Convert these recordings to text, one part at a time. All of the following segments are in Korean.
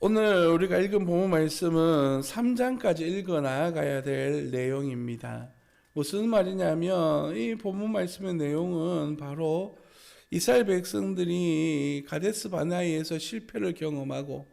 오늘 우리가 읽은 본문 말씀은 3장까지 읽어 나아가야 될 내용입니다. 무슨 말이냐면 이 본문 말씀의 내용은 바로 이스라엘 백성들이 가데스 바나이에서 실패를 경험하고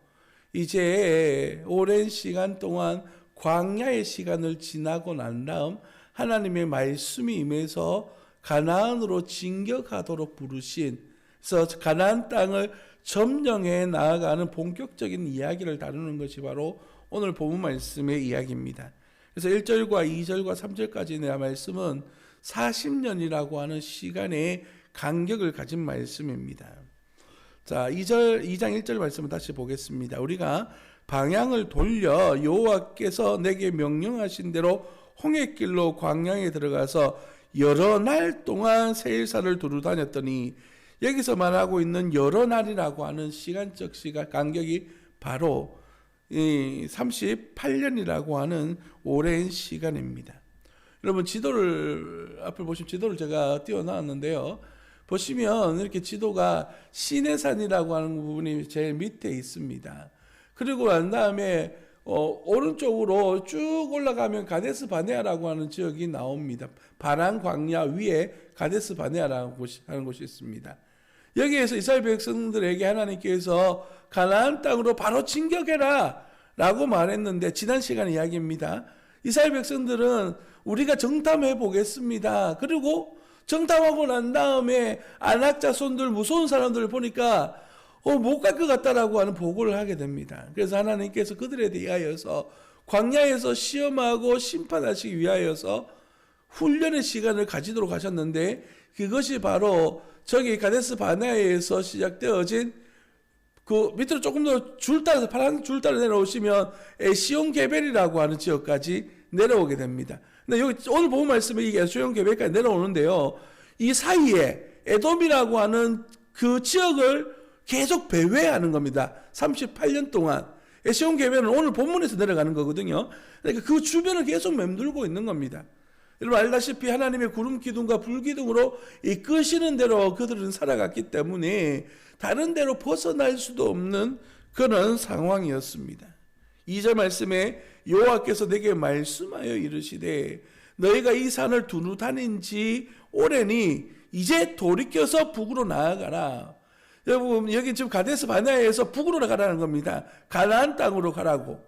이제 오랜 시간 동안 광야의 시간을 지나고 난 다음 하나님의 말씀이 임해서 가나안으로 진격하도록 부르신 그래서 가나안 땅을 점령해 나아가는 본격적인 이야기를 다루는 것이 바로 오늘 본문 말씀의 이야기입니다. 그래서 1절과 2절과 3절까지 내 말씀은 40년이라고 하는 시간의 간격을 가진 말씀입니다. 자, 2절 2장 1절 말씀을 다시 보겠습니다. 우리가 방향을 돌려 여호와께서 내게 명령하신 대로 홍해길로 광야에 들어가서 여러 날 동안 세일사를 두루 다녔더니 여기서 말하고 있는 여러 날이라고 하는 시간적 시간 간격이 바로 이 38년이라고 하는 오랜 시간입니다. 여러분 지도를 앞을 보시면 지도를 제가 띄워 놨는데요. 보시면 이렇게 지도가 시내산이라고 하는 부분이 제일 밑에 있습니다. 그리고 난 다음에 어, 오른쪽으로 쭉 올라가면 가데스 바네아라고 하는 지역이 나옵니다. 바란 광야 위에 가데스 바네아라는 곳이 하는 곳이 있습니다. 여기에서 이스라엘 백성들에게 하나님께서 가나안 땅으로 바로 진격해라 라고 말했는데 지난 시간 이야기입니다. 이스라엘 백성들은 우리가 정탐해 보겠습니다. 그리고 정탐하고 난 다음에 안악 자 손들 무서운 사람들을 보니까 어, 못 갈 것 같다라고 하는 보고를 하게 됩니다. 그래서 하나님께서 그들에 대하여서 광야에서 시험하고 심판하시기 위하여서 훈련의 시간을 가지도록 하셨는데 그것이 바로 저기 가데스 바나에서 시작되어진 그 밑으로 조금 더 줄 따라서 파란 줄 따라 내려오시면 에시온 게벨이라고 하는 지역까지 내려오게 됩니다. 근데 여기 오늘 본 말씀에 이게 에시온 게벨까지 내려오는데요. 이 사이에 에돔이라고 하는 그 지역을 계속 배회하는 겁니다. 38년 동안. 에시온 게벨은 오늘 본문에서 내려가는 거거든요. 그러니까 그 주변을 계속 맴돌고 있는 겁니다. 여러분 알다시피 하나님의 구름 기둥과 불 기둥으로 이끄시는 대로 그들은 살아갔기 때문에 다른 데로 벗어날 수도 없는 그런 상황이었습니다. 2절 말씀에 여호와께서 내게 말씀하여 이르시되 너희가 이 산을 두루 다닌 지 오래니 이제 돌이켜서 북으로 나아가라. 여러분 여기 지금 가데스 바나에서 북으로 가라는 겁니다. 가나안 땅으로 가라고.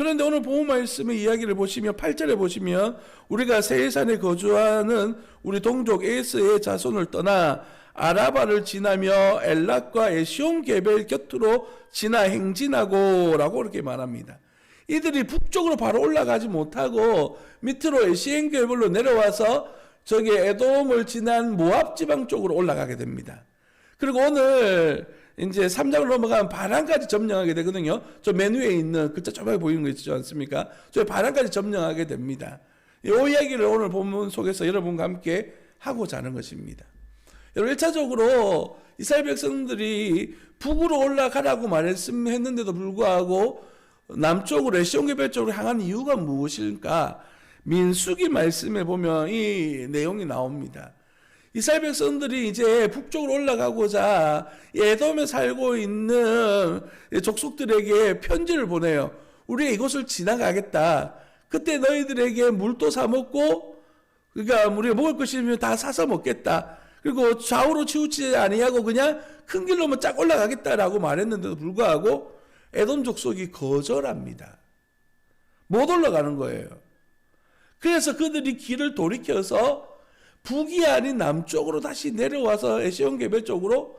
그런데 오늘 보호 말씀의 이야기를 보시면 8절에 보시면 우리가 세일산에 거주하는 우리 동족 에스의 자손을 떠나 아라바를 지나며 엘락과 에시온 게벨 곁으로 지나 행진하고 라고 이렇게 말합니다. 이들이 북쪽으로 바로 올라가지 못하고 밑으로 에시온 게벨로 내려와서 저기 에돔을 지난 모압 지방 쪽으로 올라가게 됩니다. 그리고 오늘 이제 3장을 넘어가면 바람까지 점령하게 되거든요. 저 맨 위에 있는 글자 조그맣게 보이는 거 있지 않습니까? 저 바람까지 점령하게 됩니다. 이 이야기를 오늘 본문 속에서 여러분과 함께 하고자 하는 것입니다. 여러분 1차적으로 이스라엘 백성들이 북으로 올라가라고 말했는데도 불구하고 남쪽으로 에시온게벨 쪽으로 향한 이유가 무엇일까? 민수기 말씀에 보면 이 내용이 나옵니다. 이스라엘 백성들이 이제 북쪽으로 올라가고자 에돔에 살고 있는 족속들에게 편지를 보내요. 우리가 이곳을 지나가겠다. 그때 너희들에게 물도 사 먹고 그러니까 우리가 먹을 것이면 다 사서 먹겠다. 그리고 좌우로 치우치지 아니하고 그냥 큰 길로만 쫙 올라가겠다라고 말했는데도 불구하고 에돔 족속이 거절합니다. 못 올라가는 거예요. 그래서 그들이 길을 돌이켜서 북이 아닌 남쪽으로 다시 내려와서 에시온 개별 쪽으로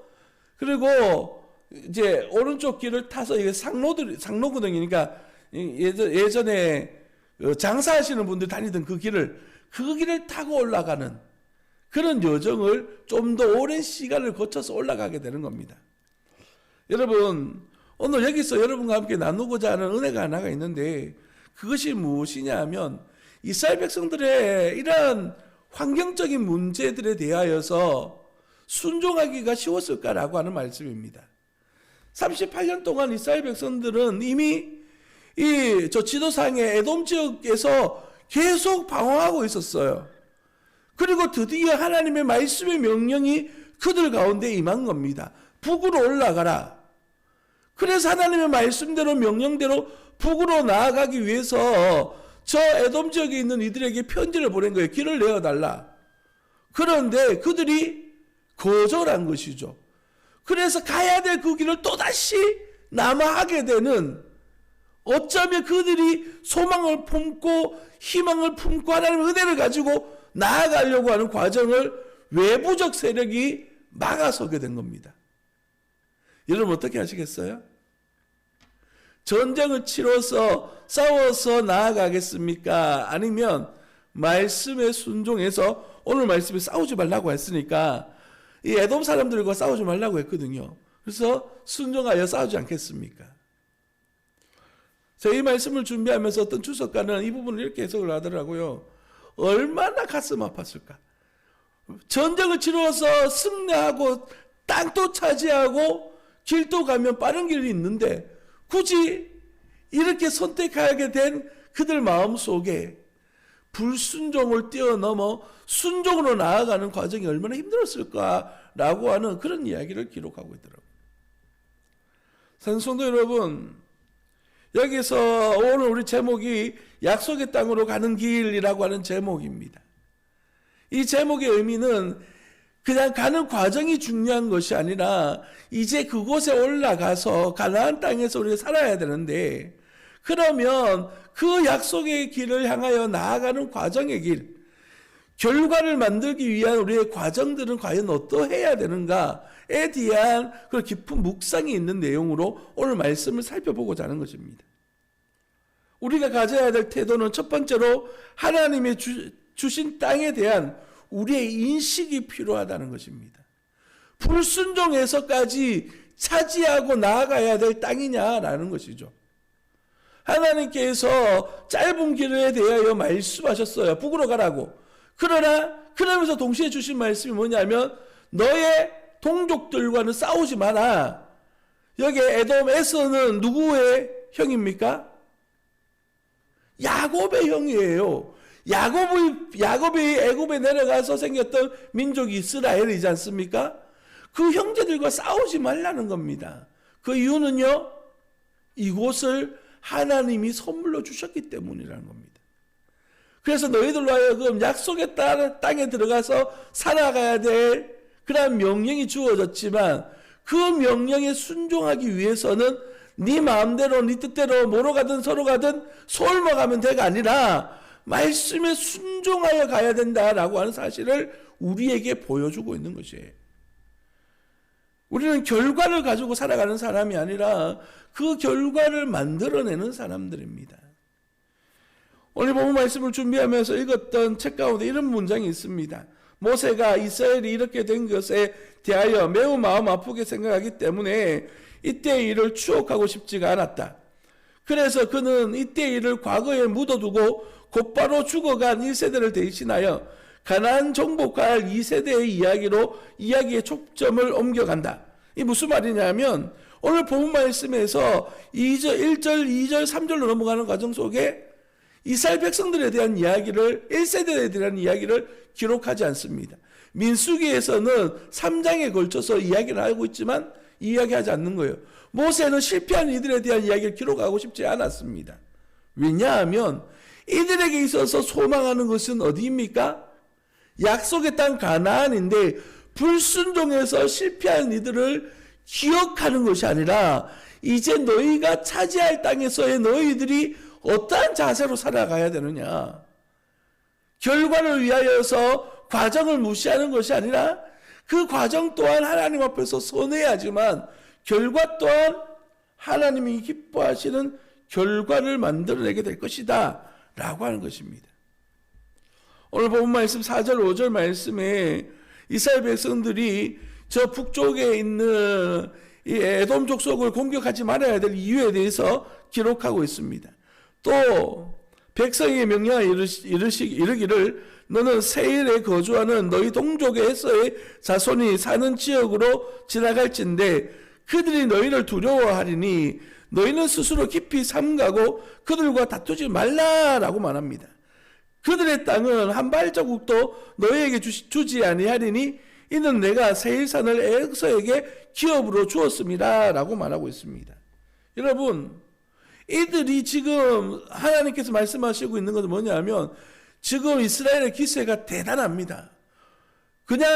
그리고 이제 오른쪽 길을 타서 이게 상로들. 그러니까 예전 예전에 장사하시는 분들 다니던 그 길을 그 길을 타고 올라가는 그런 여정을 좀 더 오랜 시간을 거쳐서 올라가게 되는 겁니다. 여러분 오늘 여기서 여러분과 함께 나누고자 하는 은혜가 하나가 있는데 그것이 무엇이냐 하면 이스라엘 백성들의 이러한 환경적인 문제들에 대하여서 순종하기가 쉬웠을까라고 하는 말씀입니다. 38년 동안 이스라엘 백성들은 이미 이 저 지도상의 에돔 지역에서 계속 방황하고 있었어요. 그리고 드디어 하나님의 말씀의 명령이 그들 가운데 임한 겁니다. 북으로 올라가라. 그래서 하나님의 말씀대로 명령대로 북으로 나아가기 위해서 저 에돔 지역에 있는 이들에게 편지를 보낸 거예요. 길을 내어달라. 그런데 그들이 거절한 것이죠. 그래서 가야 될 그 길을 또다시 남아하게 되는 어쩌면 그들이 소망을 품고 희망을 품고 하나님의 은혜를 가지고 나아가려고 하는 과정을 외부적 세력이 막아서게 된 겁니다. 여러분 어떻게 하시겠어요? 전쟁을 치러서 싸워서 나아가겠습니까? 아니면 말씀에 순종해서 오늘 말씀에 싸우지 말라고 했으니까 이 에돔 사람들과 싸우지 말라고 했거든요. 그래서 순종하여 싸우지 않겠습니까? 저희 말씀을 준비하면서 어떤 주석가는 이 부분을 이렇게 해석을 하더라고요. 얼마나 가슴 아팠을까? 전쟁을 치러서 승리하고 땅도 차지하고 길도 가면 빠른 길이 있는데 굳이 이렇게 선택하게 된 그들 마음 속에 불순종을 뛰어넘어 순종으로 나아가는 과정이 얼마나 힘들었을까라고 하는 그런 이야기를 기록하고 있더라고요. 산성도 여러분, 여기서 오늘 우리 제목이 약속의 땅으로 가는 길이라고 하는 제목입니다. 이 제목의 의미는 그냥 가는 과정이 중요한 것이 아니라 이제 그곳에 올라가서 가나안 땅에서 우리가 살아야 되는데 그러면 그 약속의 길을 향하여 나아가는 과정의 길 결과를 만들기 위한 우리의 과정들은 과연 어떠해야 되는가에 대한 그 깊은 묵상이 있는 내용으로 오늘 말씀을 살펴보고자 하는 것입니다. 우리가 가져야 될 태도는 첫 번째로 하나님의 주, 주신 땅에 대한 우리의 인식이 필요하다는 것입니다. 불순종에서까지 차지하고 나아가야 될 땅이냐라는 것이죠. 하나님께서 짧은 길에 대하여 말씀하셨어요. 북으로 가라고. 그러나 그러면서 동시에 주신 말씀이 뭐냐면 너의 동족들과는 싸우지 마라. 여기 에돔에서는 누구의 형입니까? 야곱의 형이에요. 야곱의 야곱이 애굽에 내려가서 생겼던 민족이 이스라엘이지 않습니까? 그 형제들과 싸우지 말라는 겁니다. 그 이유는요. 이곳을 하나님이 선물로 주셨기 때문이라는 겁니다. 그래서 너희들로 하여금 약속의 땅에 들어가서 살아가야 될 그러한 명령이 주어졌지만 그 명령에 순종하기 위해서는 네 마음대로 네 뜻대로 뭐로 가든 서로 가든 가면 돼가 아니라 말씀에 순종하여 가야 된다라고 하는 사실을 우리에게 보여주고 있는 것이에요. 우리는 결과를 가지고 살아가는 사람이 아니라 그 결과를 만들어내는 사람들입니다. 오늘 본문 말씀을 준비하면서 읽었던 책 가운데 이런 문장이 있습니다. 모세가 이스라엘이 이렇게 된 것에 대하여 매우 마음 아프게 생각하기 때문에 이때의 일을 추억하고 싶지가 않았다. 그래서 그는 이때의 일을 과거에 묻어두고 곧바로 죽어간 1세대를 대신하여 가나안 정복할 2세대의 이야기로 이야기의 초점을 옮겨간다. 이 무슨 말이냐면 오늘 본문 말씀에서 2절, 1절, 2절, 3절로 넘어가는 과정 속에 이스라엘 백성들에 대한 이야기를 1세대에 대한 이야기를 기록하지 않습니다. 민수기에서는 3장에 걸쳐서 이야기를 하고 있지만 이야기하지 않는 거예요. 모세는 실패한 이들에 대한 이야기를 기록하고 싶지 않았습니다. 왜냐하면 이들에게 있어서 소망하는 것은 어디입니까? 약속의 땅 가나안인데 불순종해서 실패한 이들을 기억하는 것이 아니라 이제 너희가 차지할 땅에서의 너희들이 어떠한 자세로 살아가야 되느냐. 결과를 위하여서 과정을 무시하는 것이 아니라 그 과정 또한 하나님 앞에서 선해야지만 결과 또한 하나님이 기뻐하시는 결과를 만들어내게 될 것이다. 라고 하는 것입니다. 오늘 본 말씀 4절, 5절 말씀에 이스라엘 백성들이 저 북쪽에 있는 이 에돔 족속을 공격하지 말아야 될 이유에 대해서 기록하고 있습니다. 또 백성의 명령에 이르시, 이르기를 너는 세일에 거주하는 너희 동족에서의 자손이 사는 지역으로 지나갈진데 그들이 너희를 두려워하리니 너희는 스스로 깊이 삼가고 그들과 다투지 말라라고 말합니다. 그들의 땅은 한 발자국도 너희에게 주지 아니하리니 이는 내가 세일산을 에서에게 기업으로 주었습니다라고 말하고 있습니다. 여러분, 이들이 지금 하나님께서 말씀하시고 있는 것은 뭐냐면 지금 이스라엘의 기세가 대단합니다. 그냥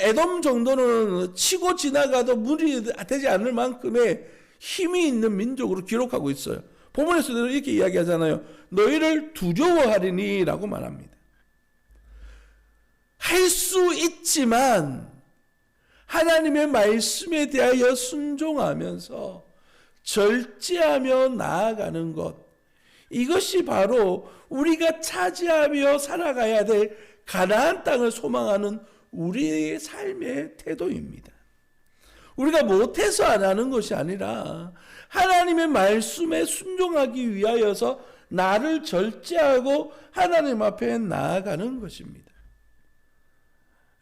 에돔 정도는 치고 지나가도 무리 되지 않을 만큼의 힘이 있는 민족으로 기록하고 있어요. 본문에서도 이렇게 이야기하잖아요. 너희를 두려워하리니 라고 말합니다. 할 수 있지만 하나님의 말씀에 대하여 순종하면서 절제하며 나아가는 것. 이것이 바로 우리가 차지하며 살아가야 될 가나안 땅을 소망하는 우리의 삶의 태도입니다. 우리가 못해서 안 하는 것이 아니라 하나님의 말씀에 순종하기 위하여서 나를 절제하고 하나님 앞에 나아가는 것입니다.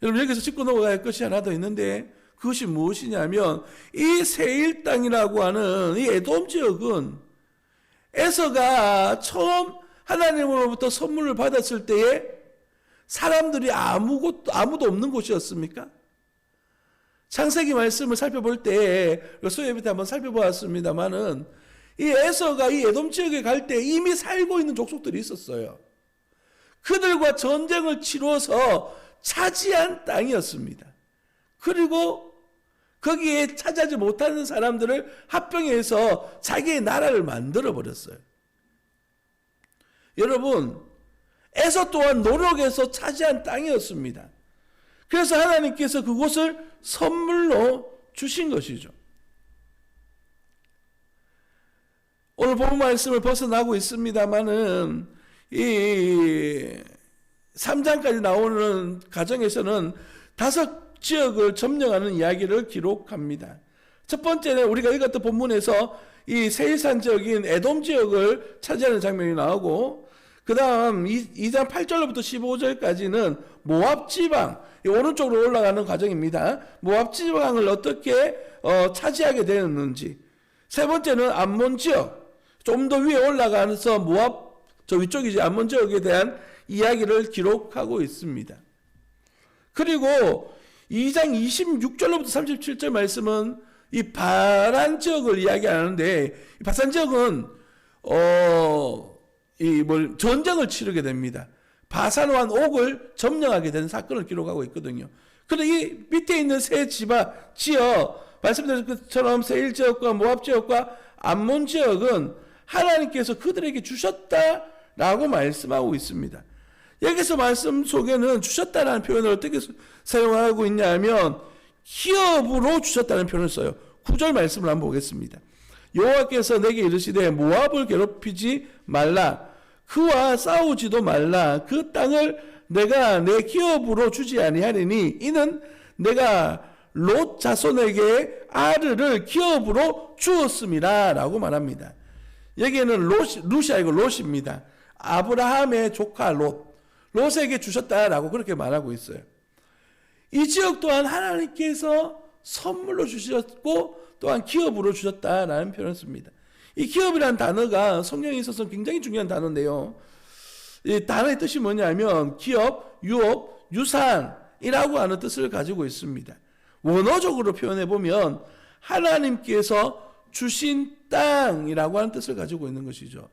여러분 여기서 짚고 넘어갈 것이 하나 더 있는데 그것이 무엇이냐면 이 세일 땅이라고 하는 이 에돔 지역은 에서가 처음 하나님으로부터 선물을 받았을 때에 사람들이 아무것도 아무도 없는 곳이었습니까? 창세기 말씀을 살펴볼 때 소예배 때 한번 살펴보았습니다만은 이 에서가 이 에돔 지역에 갈 때 이미 살고 있는 족속들이 있었어요. 그들과 전쟁을 치러서 차지한 땅이었습니다. 그리고 거기에 차지하지 못하는 사람들을 합병해서 자기의 나라를 만들어 버렸어요. 여러분, 에서 또한 노력해서 차지한 땅이었습니다. 그래서 하나님께서 그곳을 선물로 주신 것이죠. 오늘 본 말씀을 벗어나고 있습니다만은 이 3장까지 나오는 가정에서는 다섯 지역을 점령하는 이야기를 기록합니다. 첫 번째는 우리가 읽었던 본문에서 이 세일산 지역인 에돔 지역을 차지하는 장면이 나오고 그 다음 2장 8절부터 15절까지는 모압 지방, 오른쪽으로 올라가는 과정입니다. 모압 지방을 어떻게 어, 차지하게 되었는지. 세 번째는 암몬 지역, 좀 더 위에 올라가면서 모압, 저 위쪽이지, 암몬 지역에 대한 이야기를 기록하고 있습니다. 그리고 2장 26절로부터 37절 말씀은 이 바란 지역을 이야기하는데 바산 지역은 어 이 뭘 전쟁을 치르게 됩니다. 바산왕 옥을 점령하게 된 사건을 기록하고 있거든요. 그런데 이 밑에 있는 세 지바 지역 말씀드린 것처럼 세일 지역과 모압 지역과 암몬 지역은 하나님께서 그들에게 주셨다라고 말씀하고 있습니다. 여기서 말씀 속에는 주셨다라는 표현을 어떻게 사용하고 있냐면 기업으로 주셨다는 표현을 써요. 구절 말씀을 한번 보겠습니다. 여호와께서 내게 이르시되 모압을 괴롭히지 말라 그와 싸우지도 말라 그 땅을 내가 내 기업으로 주지 아니하리니 이는 내가 롯 자손에게 아르를 기업으로 주었음이라라고 말합니다. 여기에는 롯, 롯이 아니고 롯입니다. 아브라함의 조카 롯. 롯에게 주셨다라고 그렇게 말하고 있어요. 이 지역 또한 하나님께서 선물로 주셨고 또한 기업으로 주셨다라는 표현을 씁니다. 이 기업이라는 단어가 성경에 있어서 굉장히 중요한 단어인데요. 이 단어의 뜻이 뭐냐면 기업, 유업, 유산이라고 하는 뜻을 가지고 있습니다. 원어적으로 표현해 보면 하나님께서 주신 땅이라고 하는 뜻을 가지고 있는 것이죠.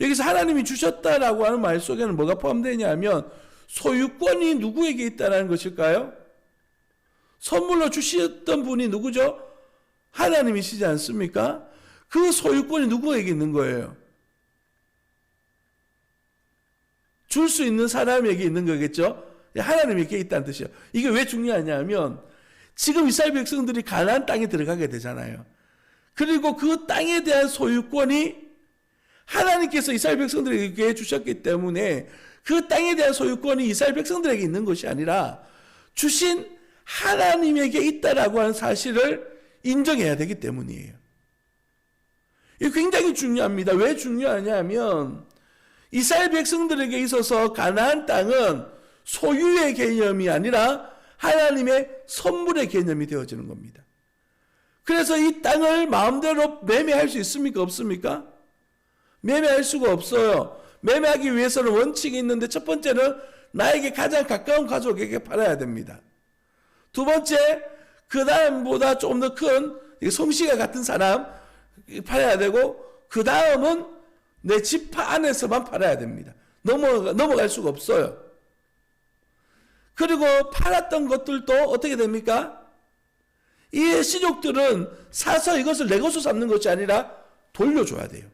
여기서 하나님이 주셨다라고 하는 말 속에는 뭐가 포함되냐면 소유권이 누구에게 있다라는 것일까요? 선물로 주셨던 분이 누구죠? 하나님이시지 않습니까? 그 소유권이 누구에게 있는 거예요? 줄 수 있는 사람에게 있는 거겠죠? 하나님에게 있다는 뜻이에요. 이게 왜 중요하냐면 지금 이스라엘 백성들이 가나안 땅에 들어가게 되잖아요. 그리고 그 땅에 대한 소유권이 하나님께서 이스라엘 백성들에게 주셨기 때문에 그 땅에 대한 소유권이 이스라엘 백성들에게 있는 것이 아니라 주신 하나님에게 있다라고 하는 사실을 인정해야 되기 때문이에요. 이 굉장히 중요합니다. 왜 중요하냐면 이스라엘 백성들에게 있어서 가나안 땅은 소유의 개념이 아니라 하나님의 선물의 개념이 되어지는 겁니다. 그래서 이 땅을 마음대로 매매할 수 있습니까? 없습니까? 매매할 수가 없어요. 매매하기 위해서는 원칙이 있는데 첫 번째는 나에게 가장 가까운 가족에게 팔아야 됩니다. 두 번째, 그 다음보다 조금 더 큰 성씨가 같은 사람, 팔아야 되고 그 다음은 내 지파 안에서만 팔아야 됩니다. 넘어 넘어갈 수가 없어요. 그리고 팔았던 것들도 어떻게 됩니까? 이 시족들은 사서 이것을 내 것으로 삼는 것이 아니라 돌려줘야 돼요.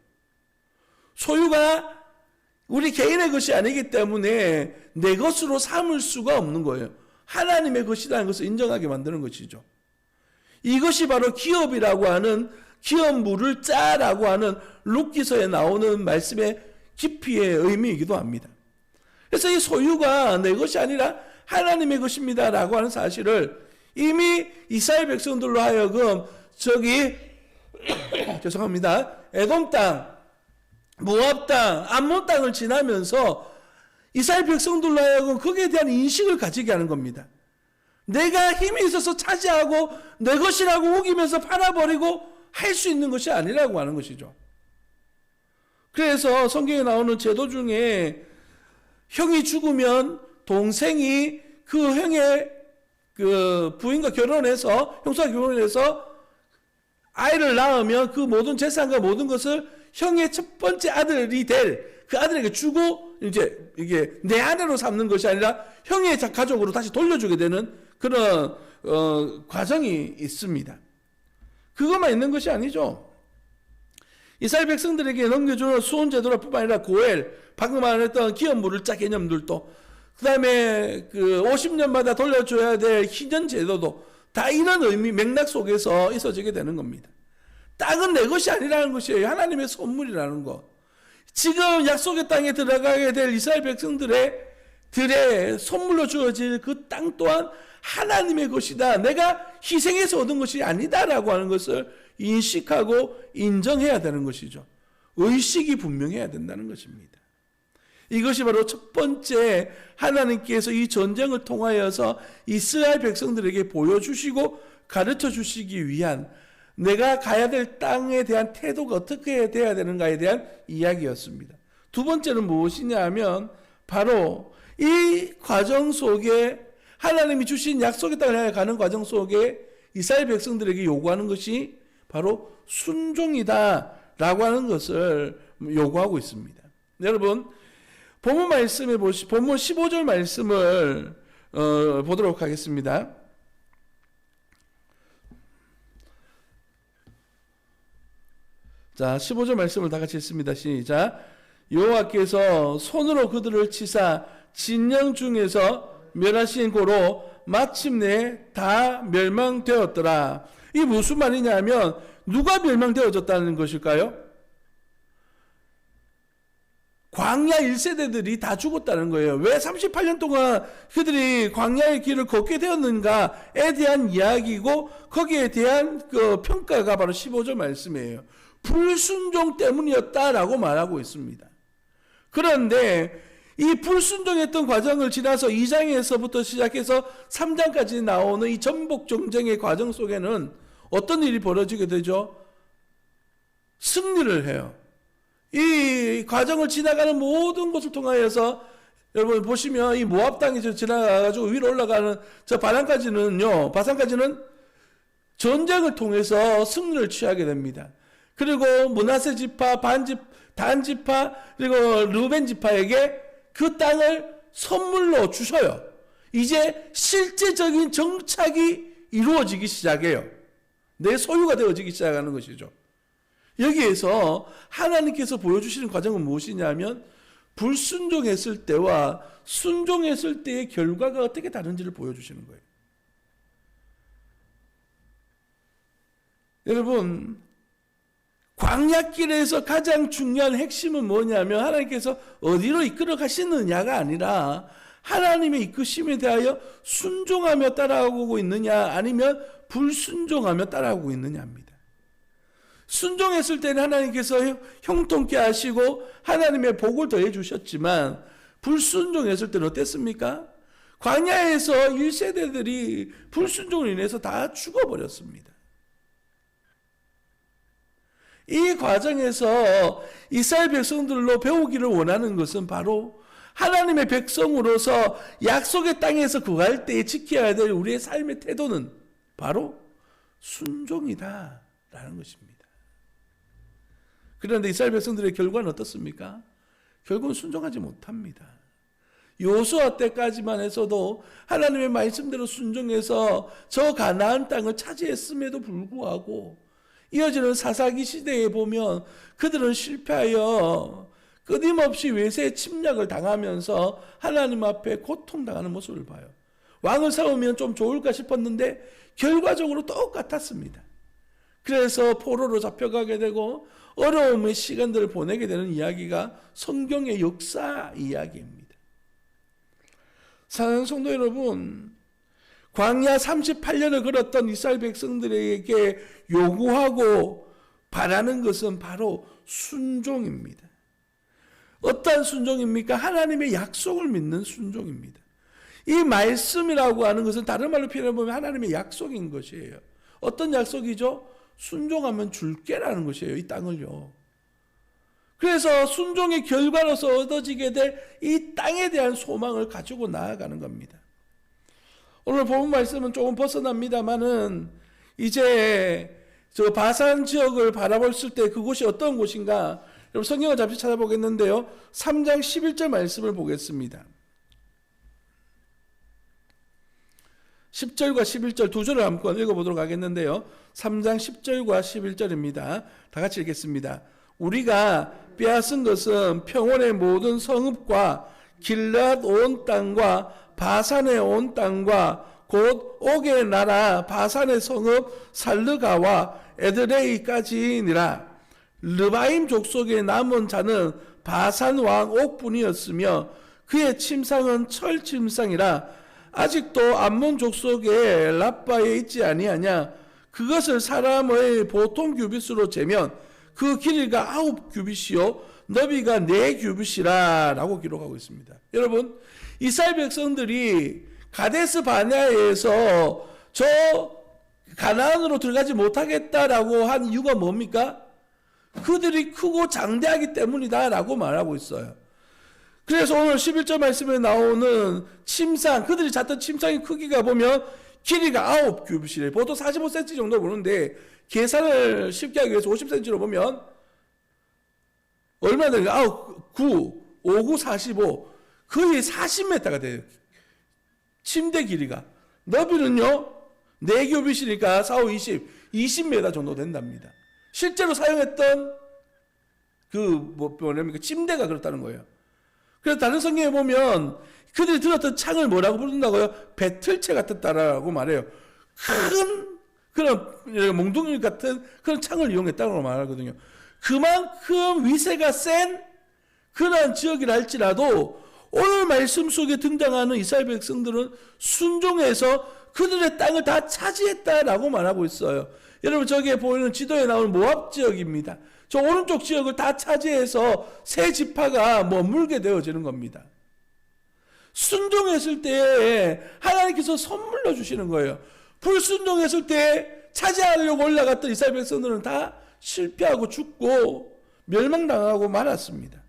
소유가 우리 개인의 것이 아니기 때문에 내 것으로 삼을 수가 없는 거예요. 하나님의 것이라는 것을 인정하게 만드는 것이죠. 이것이 바로 기업이라고 하는 기업물을 짜라고 하는 룩기서에 나오는 말씀의 깊이의 의미이기도 합니다. 그래서 이 소유가 내 것이 아니라 하나님의 것입니다 라고 하는 사실을 이미 이스라엘 백성들로 하여금 저기 죄송합니다. 에돔 땅, 모압 땅, 암몬 땅을 지나면서 이스라엘 백성들로 하여금 거기에 대한 인식을 가지게 하는 겁니다. 내가 힘이 있어서 차지하고 내 것이라고 우기면서 팔아버리고 할 수 있는 것이 아니라고 하는 것이죠. 그래서 성경에 나오는 제도 중에 형이 죽으면 동생이 그 형의 그 부인과 결혼해서 형수와 결혼해서 아이를 낳으면 그 모든 재산과 모든 것을 형의 첫 번째 아들이 될 그 아들에게 주고 이제 이게 내 아내로 삼는 것이 아니라 형의 가족으로 다시 돌려주게 되는 그런 어, 과정이 있습니다. 그것만 있는 것이 아니죠. 이스라엘 백성들에게 넘겨주는 수혼 제도뿐만 아니라 고엘, 방금 말했던 기업물을 짜 개념들도 그 다음에 그 50년마다 돌려줘야 될 희년 제도도 다 이런 의미, 맥락 속에서 있어지게 되는 겁니다. 땅은 내 것이 아니라는 것이에요. 하나님의 선물이라는 것. 지금 약속의 땅에 들어가게 될 이스라엘 백성들의 들의 선물로 주어질 그 땅 또한 하나님의 것이다. 내가 희생해서 얻은 것이 아니다라고 하는 것을 인식하고 인정해야 되는 것이죠. 의식이 분명해야 된다는 것입니다. 이것이 바로 첫 번째 하나님께서 이 전쟁을 통하여서 이스라엘 백성들에게 보여주시고 가르쳐 주시기 위한 내가 가야 될 땅에 대한 태도가 어떻게 돼야 되는가에 대한 이야기였습니다. 두 번째는 무엇이냐 하면 바로 이 과정 속에 하나님이 주신 땅을 향해 가는 과정 속에 이스라엘 백성들에게 요구하는 것이 바로 순종이다라고 하는 것을 요구하고 있습니다. 여러분 본문 말씀에 보시 본문 15절 말씀을 어, 보도록 하겠습니다. 자, 15절 말씀을 다 같이 읽습니다. 시작. 여호와께서 손으로 그들을 치사 진영 중에서 멸하신 고로 마침내 다 멸망되었더라. 이 무슨 말이냐면 누가 멸망되어졌다는 것일까요? 광야 1세대들이 다 죽었다는 거예요. 왜 38년 동안 그들이 광야의 길을 걷게 되었는가에 대한 이야기고 거기에 대한 그 평가가 바로 15절 말씀이에요. 불순종 때문이었다라고 말하고 있습니다. 그런데 이 불순종했던 과정을 지나서 2장에서부터 시작해서 3장까지 나오는 이 전복 정쟁의 과정 속에는 어떤 일이 벌어지게 되죠? 승리를 해요. 이 과정을 지나가는 모든 것을 통하여서 여러분 보시면 이 모압 땅에서 지나가가지고 위로 올라가는 저 바산까지는요, 바산까지는 전쟁을 통해서 승리를 취하게 됩니다. 그리고 문하세 지파, 반지, 단 지파, 그리고 루벤 지파에게 그 땅을 선물로 주셔요. 이제 실제적인 정착이 이루어지기 시작해요. 내 소유가 되어지기 시작하는 것이죠. 여기에서 하나님께서 보여주시는 과정은 무엇이냐면 불순종했을 때와 순종했을 때의 결과가 어떻게 다른지를 보여주시는 거예요. 여러분, 광약길에서 가장 중요한 핵심은 뭐냐면 하나님께서 어디로 이끌어 가시느냐가 아니라 하나님의 이끄심에 대하여 순종하며 따라오고 있느냐 아니면 불순종하며 따라오고 있느냐입니다. 순종했을 때는 하나님께서 형통케 하시고 하나님의 복을 더해 주셨지만 불순종했을 때는 어땠습니까? 광야에서 1세대들이 불순종으로 인해서 다 죽어버렸습니다. 이 과정에서 이스라엘 백성들로 배우기를 원하는 것은 바로 하나님의 백성으로서 약속의 땅에서 구할 때에 지켜야 될 우리의 삶의 태도는 바로 순종이다 라는 것입니다. 그런데 이스라엘 백성들의 결과는 어떻습니까? 결국은 순종하지 못합니다. 요수아 때까지만 해서도 하나님의 말씀대로 순종해서 저 가나안 땅을 차지했음에도 불구하고 이어지는 사사기 시대에 보면 그들은 실패하여 끊임없이 외세의 침략을 당하면서 하나님 앞에 고통당하는 모습을 봐요. 왕을 세우면 좀 좋을까 싶었는데 결과적으로 똑같았습니다. 그래서 포로로 잡혀가게 되고 어려움의 시간들을 보내게 되는 이야기가 성경의 역사 이야기입니다. 사랑하는 성도 여러분, 광야 38년을 걸었던 이스라엘 백성들에게 요구하고 바라는 것은 바로 순종입니다. 어떠한 순종입니까? 하나님의 약속을 믿는 순종입니다. 이 말씀이라고 하는 것은 다른 말로 표현해 보면 하나님의 약속인 것이에요. 어떤 약속이죠? 순종하면 줄게라는 것이에요. 이 땅을요. 그래서 순종의 결과로서 얻어지게 될 이 땅에 대한 소망을 가지고 나아가는 겁니다. 오늘 본 말씀은 조금 벗어납니다만은 이제 저 바산 지역을 바라봤을 때 그곳이 어떤 곳인가 여러분 성경을 잠시 찾아보겠는데요. 3장 11절 말씀을 보겠습니다. 10절과 11절 두 절을 한번 읽어보도록 하겠는데요. 3장 10절과 11절입니다. 다 같이 읽겠습니다. 우리가 빼앗은 것은 평원의 모든 성읍과 길랏 온 땅과 바산의 온 땅과 곧 옥의 나라 바산의 성읍 살르가와 에드레이까지니라. 르바임 족속의 남은 자는 바산 왕 옥뿐이었으며 그의 침상은 철 침상이라 아직도 암몬 족속의 라빠에 있지 아니하냐 그것을 사람의 보통 규빗으로 재면 그 길이가 아홉 규빗이요 너비가 네 규빗이라라고 기록하고 있습니다. 여러분 이스라엘 백성들이 가데스 바네아에서 저 가나안으로 들어가지 못하겠다라고 한 이유가 뭡니까? 그들이 크고 장대하기 때문이다라고 말하고 있어요. 그래서 오늘 11절 말씀에 나오는 침상, 그들이 잤던 침상의 크기가 보면 길이가 9 규빗이래. 보통 45cm 정도 보는데 계산을 쉽게 하기 위해서 50cm로 보면 얼마 되는가? 9, 9, 5, 9, 45. 거의 40m가 돼요. 침대 길이가. 너비는요, 4규빗이니까 4, 5, 20, 20m 정도 된답니다. 실제로 사용했던 그, 뭐, 뭐냐면 침대가 그렇다는 거예요. 그래서 다른 성경에 보면 그들이 들었던 창을 뭐라고 부른다고요? 배틀채 같았다라고 말해요. 큰 그런 몽둥이 같은 그런 창을 이용했다고 말하거든요. 그만큼 위세가 센 그런 지역이라 할지라도 오늘 말씀 속에 등장하는 이스라엘 백성들은 순종해서 그들의 땅을 다 차지했다라고 말하고 있어요. 여러분 저기에 보이는 지도에 나오는 모압 지역입니다. 저 오른쪽 지역을 다 차지해서 새 지파가 머물게 되어지는 겁니다. 순종했을 때 하나님께서 선물로 주시는 거예요. 불순종했을 때 차지하려고 올라갔던 이스라엘 백성들은 다 실패하고 죽고 멸망당하고 말았습니다.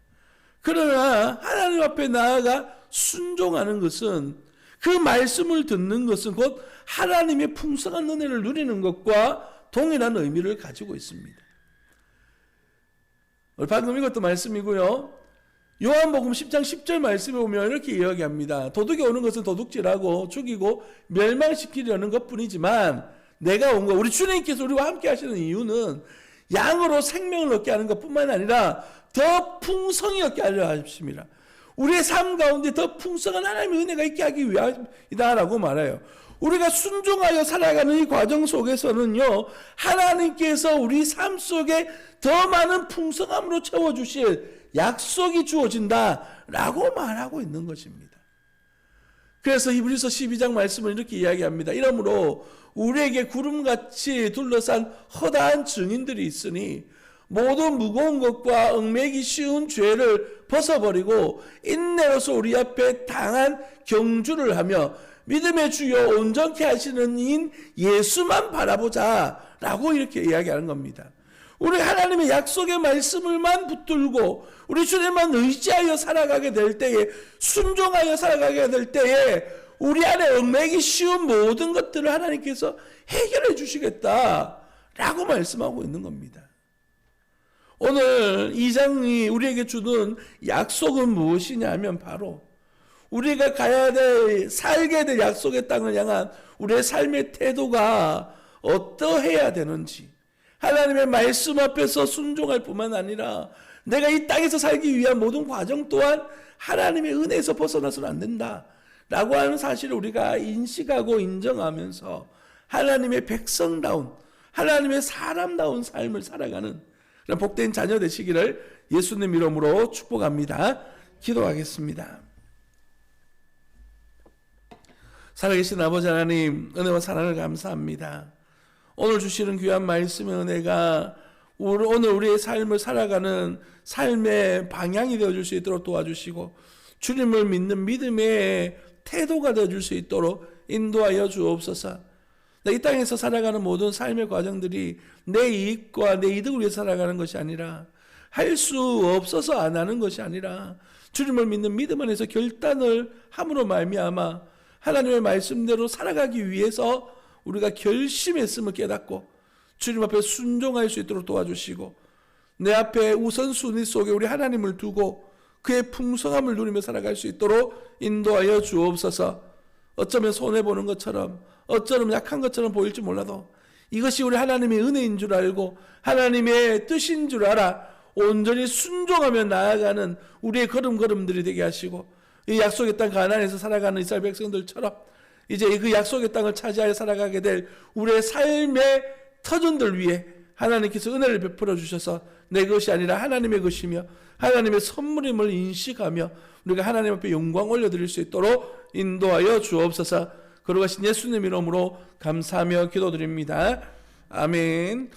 그러나 하나님 앞에 나아가 순종하는 것은 그 말씀을 듣는 것은 곧 하나님의 풍성한 은혜를 누리는 것과 동일한 의미를 가지고 있습니다. 방금 이것도 말씀이고요. 요한복음 10장 10절 말씀에 보면 이렇게 이야기합니다. 도둑이 오는 것은 도둑질하고 죽이고 멸망시키려는 것 뿐이지만 내가 온 거, 우리 주님께서 우리와 함께 하시는 이유는 양으로 생명을 얻게 하는 것뿐만 아니라 더 풍성히 얻게 하려 하십니다. 우리의 삶 가운데 더 풍성한 하나님의 은혜가 있게 하기 위함이다라고 말해요. 우리가 순종하여 살아가는 이 과정 속에서는요, 하나님께서 우리 삶 속에 더 많은 풍성함으로 채워주실 약속이 주어진다라고 말하고 있는 것입니다. 그래서 히브리서 12장 말씀을 이렇게 이야기합니다. 이러므로 우리에게 구름같이 둘러싼 허다한 증인들이 있으니 모든 무거운 것과 얽매기 쉬운 죄를 벗어버리고 인내로서 우리 앞에 당한 경주를 하며 믿음의 주여 온전케 하시는 인 예수만 바라보자 라고 이렇게 이야기하는 겁니다. 우리 하나님의 약속의 말씀을만 붙들고 우리 주님만 의지하여 살아가게 될 때에 순종하여 살아가게 될 때에 우리 안에 얽매기 쉬운 모든 것들을 하나님께서 해결해 주시겠다라고 말씀하고 있는 겁니다. 오늘 이 장이 우리에게 주는 약속은 무엇이냐면 바로 우리가 가야 될 살게 될 약속의 땅을 향한 우리의 삶의 태도가 어떠해야 되는지 하나님의 말씀 앞에서 순종할 뿐만 아니라 내가 이 땅에서 살기 위한 모든 과정 또한 하나님의 은혜에서 벗어나서는 안 된다. 라고 하는 사실을 우리가 인식하고 인정하면서 하나님의 백성다운, 하나님의 사람다운 삶을 살아가는 그런 복된 자녀 되시기를 예수님 이름으로 축복합니다. 기도하겠습니다. 살아계신 아버지 하나님, 은혜와 사랑을 감사합니다. 오늘 주시는 귀한 말씀의 은혜가 오늘 우리의 삶을 살아가는 삶의 방향이 되어줄 수 있도록 도와주시고 주님을 믿는 믿음의 태도가 되어줄 수 있도록 인도하여 주옵소서. 이 땅에서 살아가는 모든 삶의 과정들이 내 이익과 내 이득을 위해 살아가는 것이 아니라 할 수 없어서 안 하는 것이 아니라 주님을 믿는 믿음 안에서 결단을 함으로 말미암아 하나님의 말씀대로 살아가기 위해서 우리가 결심했음을 깨닫고 주님 앞에 순종할 수 있도록 도와주시고 내 앞에 우선순위 속에 우리 하나님을 두고 그의 풍성함을 누리며 살아갈 수 있도록 인도하여 주옵소서. 어쩌면 손해보는 것처럼 어쩌면 약한 것처럼 보일지 몰라도 이것이 우리 하나님의 은혜인 줄 알고 하나님의 뜻인 줄 알아 온전히 순종하며 나아가는 우리의 걸음걸음들이 되게 하시고 이 약속의 땅 가나안에서 살아가는 이스라엘 백성들처럼 이제 그 약속의 땅을 차지하여 살아가게 될 우리의 삶의 터전들 위해 하나님께서 은혜를 베풀어 주셔서 내 것이 아니라 하나님의 것이며 하나님의 선물임을 인식하며 우리가 하나님 앞에 영광 올려드릴 수 있도록 인도하여 주옵소서 그러가신 예수님 이름으로 감사하며 기도드립니다. 아멘.